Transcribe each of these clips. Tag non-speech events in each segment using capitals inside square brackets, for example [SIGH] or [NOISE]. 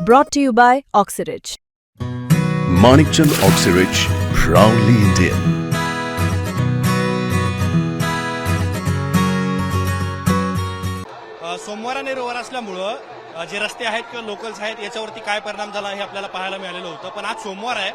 Brought to you by Oxyridge. Manikchand Oxyrich, proudly Indian. सोमवार आणि रविवार असल्यामुळं जे रस्ते आहेत किंवा लोकल्स आहेत याच्यावरती काय परिणाम झाला हे आपल्याला पाहायला मिळालेलं होतं पण आज सोमवार आहे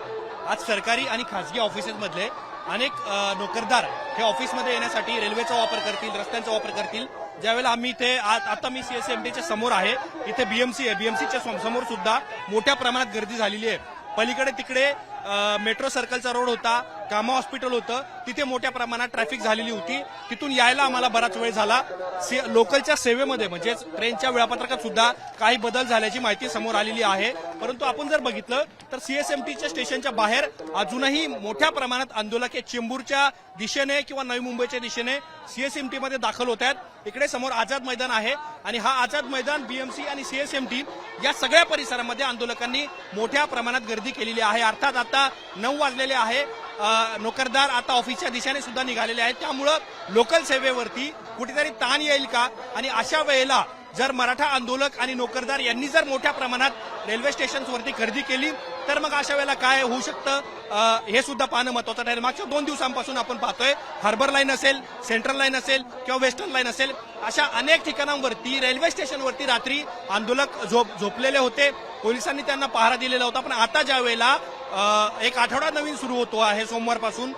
आज सरकारी आणि खासगी ऑफिसेसमधले अनेक नोकरदार हे ऑफिसमध्ये येण्यासाठी रेल्वेचा वापर करतील रस्त्यांचा वापर करतील ज्यावेळेला आम्ही इथे आ- आता मी सीएसएमटीच्या समोर आहे. इथे बीएमसी आहे. बीएमसीच्या समोर सुद्धा मोठ्या प्रमाणात गर्दी झालेली आहे. पलीकडे तिकडे मेट्रो सर्कलचा रोड होता कामा हॉस्पिटल होतं. तिथे मोठ्या प्रमाणात ट्रॅफिक झालेली होती. तिथून यायला आम्हाला बराच वेळ झाला. से- लोकलच्या सेवेमध्ये म्हणजेच ट्रेनच्या वेळापत्रकात सुद्धा काही बदल झाल्याची माहिती समोर आलेली आहे. परंतु आपण जर बघितलं तर सीएसएमटीच्या स्टेशनच्या बाहेर अजूनही मोठ्या प्रमाणात आंदोलक हे चेंबूरच्या दिशेने किंवा नवी मुंबईच्या दिशेने सीएसएमटी मध्ये दाखल होत आहेत. इकडे समोर आझाद मैदान आहे आणि हा आझाद मैदान बीएमसी आणि सीएसएमटी या सगळ्या परिसरामध्ये आंदोलकांनी मोठ्या प्रमाणात गर्दी केलेली आहे. अर्थात आता आता नऊ वाजलेले आहे. नोकरदार आता ऑफिसच्या दिशेने सुद्धा निघालेले आहेत. त्यामुळं लोकल सेवेवरती कुठेतरी ताण येईल का? आणि अशा वेळेला जर मराठा आंदोलक आणि नोकरदार यांनी जर मोठ्या प्रमाणात रेल्वे स्टेशन्सवरती खरेदी केली तर मग अशा वेळेला काय होऊ शकतं? हे सुद्धा पाहणं महत्वाचं ठरेल. मागच्या दोन दिवसांपासून आपण पाहतोय हार्बर लाईन असेल सेंट्रल लाईन असेल किंवा वेस्टर्न लाईन असेल अशा अनेक ठिकाणांवरती रेल्वे स्टेशनवरती रात्री आंदोलक झोप झोपलेले होते. पोलिसांनी त्यांना पहारा दिलेला होता. पण आता ज्या वेळेला एक आठवडा नवीन सुरू होतो आहे सोमवारपासून.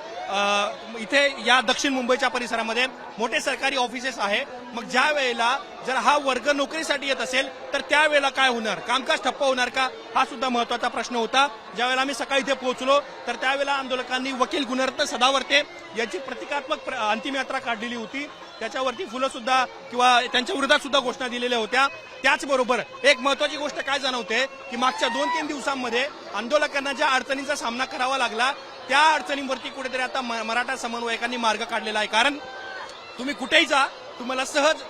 इथे या दक्षिण मुंबईच्या परिसरामध्ये मोठे सरकारी ऑफिसेस आहे. मग ज्या वेळेला जर हा वर्ग नोकरीसाठी येत असेल तर त्यावेळेला काय होणार? कामकाज ठप्प होणार का? हा सुद्धा महत्त्वाचा प्रश्न होता. ज्यावेळेला आम्ही सकाळी इथे पोहोचलो तर त्यावेळेला आंदोलकांनी वकील गुणरत्न सदावर्ते यांची प्रतिकात्मक प्र- अंतिम यात्रा काढलेली होती. त्याच्यावरती फुलं सुद्धा किंवा त्यांच्या विरोधात सुद्धा घोषणा दिलेल्या होत्या. त्याचबरोबर एक महत्वाची गोष्ट काय जाणवते की मागच्या दोन तीन दिवसांमध्ये आंदोलकांना ज्या अडचणींचा सामना करावा लागला त्या अडचणींवरती कुठेतरी आता म- मराठा समन्वयकांनी मार्ग काढलेला आहे. कारण तुम्ही कुठेही जा तुम्हाला सहज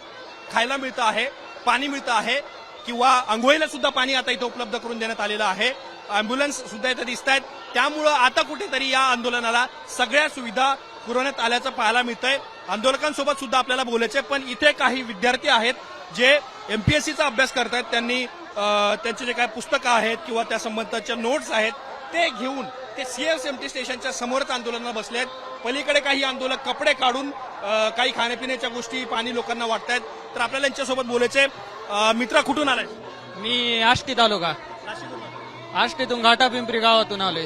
खायला मिळतं आहे पाणी मिळतं आहे किंवा आंघोळीला सुद्धा पाणी आता इथं उपलब्ध करून देण्यात आलेलं आहे. अँब्युलन्स सुद्धा इथं दिसत आहेत. त्यामुळं आता कुठेतरी या आंदोलनाला सगळ्या सुविधा पुरवण्यात आल्याचं पाहायला मिळतंय. आंदोलकांसोबत सुद्धा आपल्याला बोलायचंय पण इथे काही विद्यार्थी आहेत जे एमपीएससीचा अभ्यास करत आहेत त्यांनी त्यांचे जे काही पुस्तकं आहेत किंवा त्या संबंधाच्या नोट्स आहेत ते घेऊन ते सीएसएमटी स्टेशनच्या समोरच आंदोलनाला बसले आहेत. पलीकडे काही आंदोलक कपडे काढून काही खाण्यापिण्याच्या गोष्टी पाणी लोकांना वाटत आहेत तर आपल्याला यांच्यासोबत बोलायचे मित्र मित्रा कुठून आलाय मी आष्टी तालुका. आष्टीतून घाटा पिंपरी गावातून आलोय.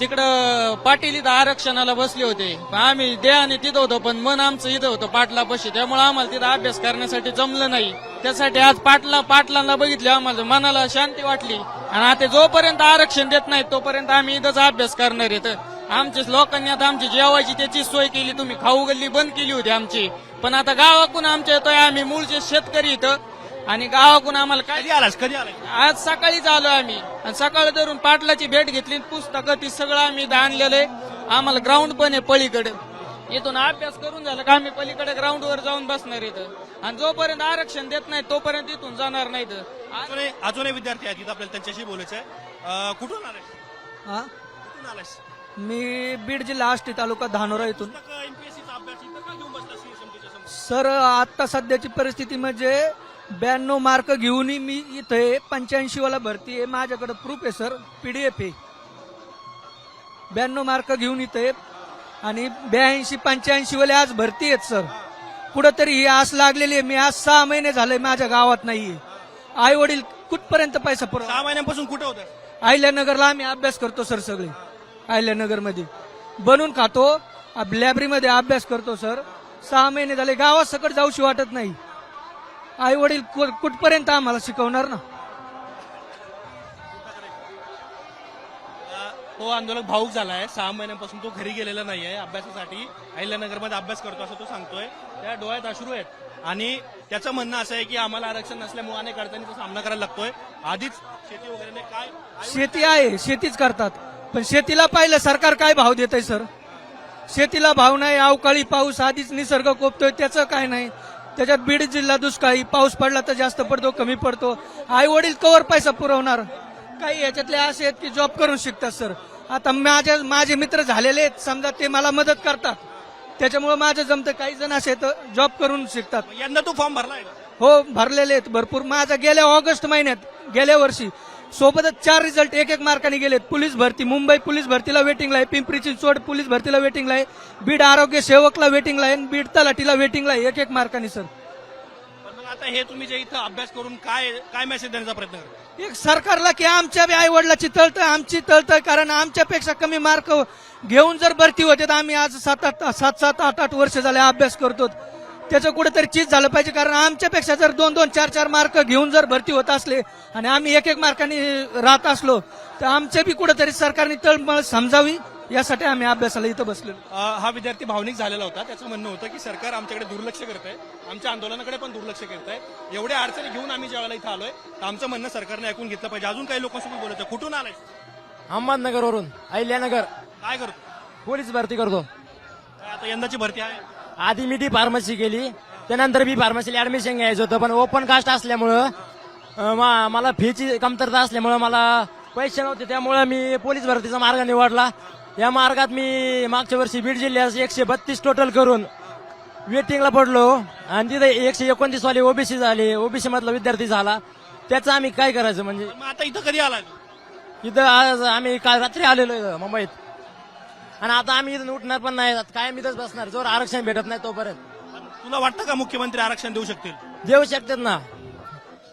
तिकडं पाटील इथं आरक्षणाला बसले होते. आम्ही देहाने तिथं होतो पण मन आमचं इथं होतं पाटलापाशी त्यामुळे आम्हाला तिथं अभ्यास करण्यासाठी जमलं नाही. त्यासाठी आज पाटला पाटलांना बघितलं आम्हाला मनाला शांती वाटली. आणि आता जोपर्यंत आरक्षण देत नाही तोपर्यंत आम्ही इथंच अभ्यास करणार आहेत. आमच्या लोकांनी आता आमची जेवायची त्याची सोय केली तुम्ही खाऊ गल्ली बंद केली होती आमची. पण आता गावाकडून आमच्या येतोय आम्ही मूळचे शेतकरी इथं. आणि गावाकडून आम्हाला काय कधी आलास? कधी आलाय आज सकाळीच आलो आम्ही. आणि सकाळी धरून पाटलाची भेट घेतली पुस्तकं ती सगळं आम्ही आणलेलं आहे. आम्हाला ग्राउंड पण आहे पलीकडे. इथून अभ्यास करून झाला का आम्ही पलीकडे ग्राउंडवर जाऊन बसणार इथं. आणि जोपर्यंत आरक्षण देत नाही तोपर्यंत इथून जाणार नाही अजूनही अजूनही विद्यार्थी आहेत इथं आपल्याला त्यांच्याशी बोलायचंय अं, कुठून आलाय हा? कुठून आलायस? मी बीड जिल्हा आष्टी तालुका धानोरा इथून. एमपीएससीचा अभ्यास इथं का घेऊन बसला सीएसएमटीच्या समोर? सर आता सध्याची परिस्थिती म्हणजे ब्याण्णव मार्क घेऊनही मी इथे पंच्याऐंशी वाला भरती आहे. माझ्याकडे प्रूफ आहे सर. पीडीएफ आहे. ब्याण्णव मार्क घेऊन इथे आणि ब्याऐंशी पंच्याऐंशी वाले आज भरती आहेत सर. कुठंतरी ही आस लागलेली आहे. मी आज सहा महिने झाले माझ्या गावात नाहीये. आई वडील कुठपर्यंत पैसा पुरव सहा महिन्यांपासून कुठे होतं? आयल्यानगरला आम्ही अभ्यास करतो सर सगळे. आयल्यानगरमध्ये बनून खातो. लायब्ररीमध्ये अभ्यास करतो सर. सहा महिने झाले. गावात सकट जाऊशी वाटत नाही. आई वडील कुठपर्यंत आम्हाला शिकवणार ना? तो आंदोलक भाऊक आहे सहा महिन्यांपासून तो घरी गेलेला नाही आहे अभ्यासासाठी अहिल्यानगरमध्ये अभ्यास करतो असं तो सांगतोय. त्या डोळ्यात अश्रू आहेत. आणि त्याचं म्हणणं असं आहे की आम्हाला आरक्षण नसल्यामुळे अनेक अडचणीचा सामना करायला लागतोय. आधीच शेती वगैरे काय शेती आहे शेतीच करतात. पण शेतीला पाहिलं सरकार काय भाव देत आहे सर? शेतीला भाव नाही अवकाळी पाऊस आधीच निसर्ग कोपतोय त्याचं काय नाही. त्याच्यात बीड जिल्हा दुष्काळी पाऊस पडला तर जास्त पडतो कमी पडतो. आई वडील कवर पैसा पुरवणार? काही याच्यातले असे आहेत की जॉब करून शिकतात सर आता माझ्या माझे मित्र झालेले आहेत. समजा ते मला मदत करतात. त्याच्यामुळे माझं जमतं काही जण असे तर जॉब करून शिकतात. यंदा तू फॉर्म भरलाय का? हो भरलेले आहेत भरपूर. माझा गेल्या ऑगस्ट महिन्यात गेल्या वर्षी सोबतच चार रिझल्ट एक एक मार्काने गेलेत. पोलीस भरती मुंबई पोलीस भरतीला वेटिंगला आहे पिंपरी चिंचवड पोलीस भरतीला वेटिंगला आहे बीड आरोग्य सेवकला वेटिंगला आहे बीड तलाठीला वेटिंगला आहे एक एक मार्काने सर आता हे तुम्ही जे इथं अभ्यास करून काय काय मेसेज देण्याचा प्रयत्न करता? एक सरकारला की आमच्या बी आई वडिलाची तळतळ आमची तळतळ कारण आमच्यापेक्षा कमी मार्क घेऊन जर भरती होते तर आम्ही आज सात आठ सात सात आठ आठ वर्ष झाले अभ्यास करतो. त्याचं कुठेतरी चीज झालं पाहिजे कारण आमच्यापेक्षा जर दोन दोन चार चार मार्क घेऊन जर भरती होत असले आणि आम्ही एक एक मार्काने राहत असलो तर आमचे बी कुठेतरी सरकारने तळमळ समजावी. यासाठी आम्ही अभ्यासाला इथं बसलेलो. हा विद्यार्थी भावनिक झालेला होता. त्याचं म्हणणं होतं की सरकार आमच्याकडे दुर्लक्ष करत आहे आमच्या आंदोलनाकडे पण दुर्लक्ष करत आहे एवढ्या अडचणी घेऊन आम्ही ज्यावेळेला इथं आलोय तर आमचं म्हणणं सरकारने ऐकून घेतलं पाहिजे. अजून काही लोकांसोबत बोलायचं. कुठून आलाय? अहमदनगरवरून अहिल्यानगर. काय करतो? पोलीस भरती करतो. काय आता यंदाची भरती आहे? आधी मी डी फार्मसी केली त्यानंतर बी फार्मसीला ऍडमिशन घ्यायचं होतं पण ओपन कास्ट असल्यामुळं अं, मा- मला फीची कमतरता असल्यामुळं मला पैसे नव्हते त्यामुळं मी पोलीस भरतीचा मार्ग निवडला. या मार्गात मी मागच्या वर्षी बीड जिल्ह्यात एकशे बत्तीस टोटल करून वेटिंगला पडलो. आणि तिथे एकशे एकोणतीस वाले ओबीसी झाले. ओबीसी मधला विद्यार्थी झाला. त्याचं आम्ही काय करायचं म्हणजे? मग आता इथं कधी आलाय तू? इथं आज आम्ही काल रात्री आलेलो इथं मुंबईत. आणि आता आम्ही इथून उठणार पण नाही. कायम इथंच बसणार. जोर आरक्षण भेटत नाही तोपर्यंत. तुला वाटतं का मुख्यमंत्री आरक्षण देऊ शकतील? देऊ शकतात ना.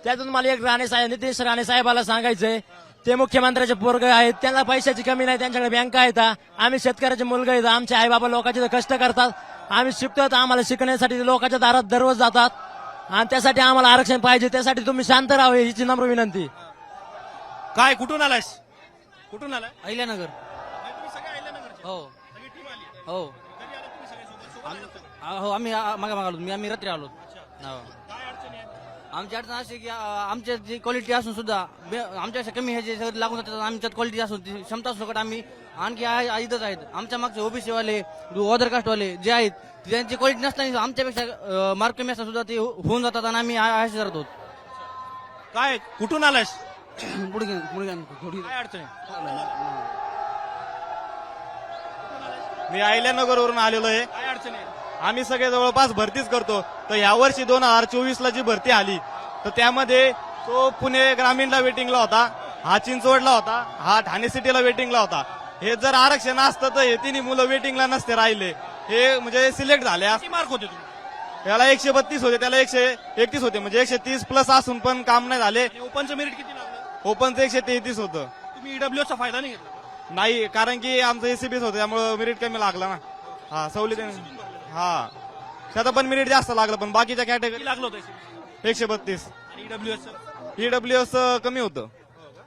त्यातून मला एक राणे साहेब नितीश राणे साहेबाला सांगायचंय. ते मुख्यमंत्र्याचे पोरग आहेत त्यांना पैशाची कमी नाही त्यांच्याकडे बँका आहेत. आम्ही शेतकऱ्याचे मुलगा आहेत आमचे आई बाबा लोकांचे कष्ट करतात. आम्ही शिकतो तर आम्हाला शिकण्यासाठी लोकांच्या दारात दररोज जातात. आणि त्यासाठी आम्हाला आरक्षण पाहिजे त्यासाठी तुम्ही शांत राहावे हिची नम्र विनंती. काय कुठून आलायस? कुठून आलाय? अहिल्यानगर. हो. सगळी टीम आली. हो. हो आम्ही मागे मागालो मी आम्ही रात्री आलो. हो. काय अडचणी आहेत आमची अडचण अशी की आ- आमच्यात जी क्वालिटी असून सुद्धा आमच्यापेक्षा कमी ह्याचे सगळे लागून जातात आमच्यात क्वालिटी असून ती क्षमता असून सकट आम्ही आणखी इथंच आहेत. आमच्या मागचे ओबीसी वाले अदर कास्टवाले जे आहेत त्यांची क्वालिटी नसताना आमच्यापेक्षा मार्क कमी असता सुद्धा ते हो- होऊन जातात आणि आम्ही असे राहतो काय कुठून आलायस? [CLEARS THROAT] पुढे घे- थोडी काय अडचण आहे? मी आलेलो आहे. काय अडचण आहे? आम्ही सगळे जवळपास भरतीच करतो. तर यावर्षी दोन हजार चोवीस ला जी भरती आली तर त्यामध्ये तो पुणे ग्रामीणला वेटिंगला होता हा चिंचवडला होता हा ठाणे सिटीला वेटिंगला होता. हे जर आरक्षण असतं तर हे तिन्ही मुलं वेटिंगला नसते राहिले. हे म्हणजे सिलेक्ट झाले मार्क होते याला एकशे बत्तीस होते त्याला एकशे एकतीस होते. म्हणजे एकशे तीस प्लस असून पण काम नाही झाले. ओपनचं मेरिट किती लागलं? ओपनचं एकशे तेहतीस होतं. तुम्ही ईडब्ल्यू चा फायदा नाही घेतला? नाही कारण की आमचं एसीबीच होतं त्यामुळे मेरिट कमी लागला ना. हा सवलती हा. त्याचा पण मेरिट जास्त लागलं पण बाकीच्या कॅटेगरी लागलं होतं? एकशे बत्तीस. आणि ईडब्ल्यू ईडब्ल्यू एस कमी होतं.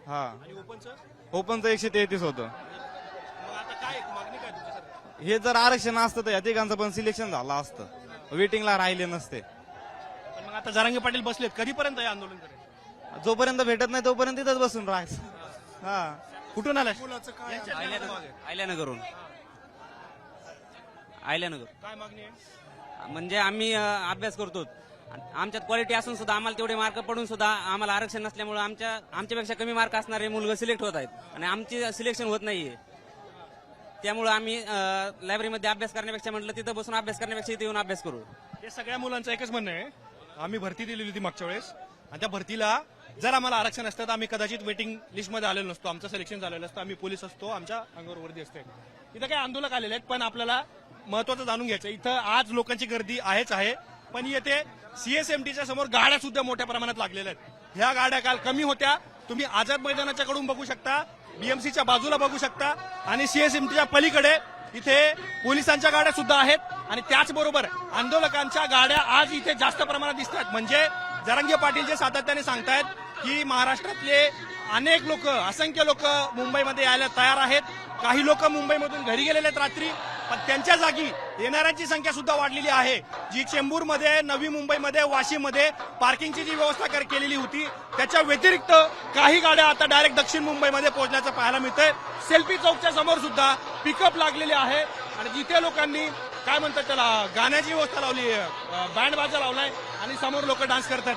हा. आणि ओपनचं? ओपनचं एकशे तेहतीस होतं. मग आता काय मागणी काय तुमच्यासाठी? हे जर आरक्षण असतं तर या तिघांचं पण सिलेक्शन झालं असतं. वेटिंगला राहिले नसते. पण मग आता जरांगे पाटील बसलेत. कधीपर्यंत हे आंदोलन करेल? जोपर्यंत भेटत नाही तोपर्यंत तिथंच बसून राहायचं. हा. कुठून आलाय? आयल्यानगरून आयल्यानगर काय मागणी आहे? म्हणजे आम्ही अ, अभ्यास करतो. आमच्यात क्वालिटी असून सुद्धा आम्हाला तेवढे मार्क पडून सुद्धा आम्हाला आरक्षण नसल्यामुळे आमच्या आमच्यापेक्षा कमी मार्क असणारे मुलगा सिलेक्ट होत आहेत. आणि आमची सिलेक्शन होत नाहीये. त्यामुळे आम्ही अ, लायब्ररीमध्ये अभ्यास करण्यापेक्षा म्हटलं तिथं बसून अभ्यास करण्यापेक्षा इथे येऊन अभ्यास करू. हे सगळ्या मुलांचं एकच म्हणणं आहे. आम्ही भरती दिलेली होती मागच्या वेळेस. आणि त्या भरतीला जर आम्हाला आरक्षण असतं तर आम्ही कदाचित वेटिंग लिस्टमध्ये आलेलो नसतो. आमचं सिलेक्शन झालेलं असतं. आम्ही पोलीस असतो. आमच्या अंगावर वर्दी असते. इथं काही आंदोलक आलेले आहेत पण आपल्याला महत्वाचं जाणून घ्यायचं. इथं आज लोकांची गर्दी आहेच आहे. पण येथे सीएसएमटीच्या समोर गाड्या सुद्धा मोठ्या प्रमाणात लागलेल्या आहेत. ह्या गाड्या काल कमी होत्या. तुम्ही आझाद मैदानाच्या कडून बघू शकता बीएमसीच्या बाजूला बघू शकता आणि सीएसएमटीच्या पलीकडे इथे पोलिसांच्या गाड्या सुद्धा आहेत. आणि त्याचबरोबर आंदोलकांच्या गाड्या आज इथे जास्त प्रमाणात दिसतात म्हणजे जरांगे पाटील जे सातत्याने सांगतायत की महाराष्ट्रातले अनेक लोक असंख्य लोक मुंबईमध्ये यायला तयार आहेत. काही लोक मुंबईमधून घरी गेलेले आहेत रात्री. पण त्यांच्या जागी येणाऱ्यांची संख्या सुद्धा वाढलेली आहे. जी चेंबूरमध्ये नवी मुंबईमध्ये वाशीमध्ये पार्किंगची जी व्यवस्था केलेली होती त्याच्या व्यतिरिक्त काही गाड्या आता डायरेक्ट दक्षिण मुंबईमध्ये पोहोचण्याचं पाहायला मिळतंय. सेल्फी चौकच्या समोर सुद्धा पिकअप लागलेले आहे. आणि जिथे लोकांनी काय म्हणतात त्याला गाण्याची व्यवस्था लावली बँड बाजा लावलाय आणि समोर लोक डान्स करतात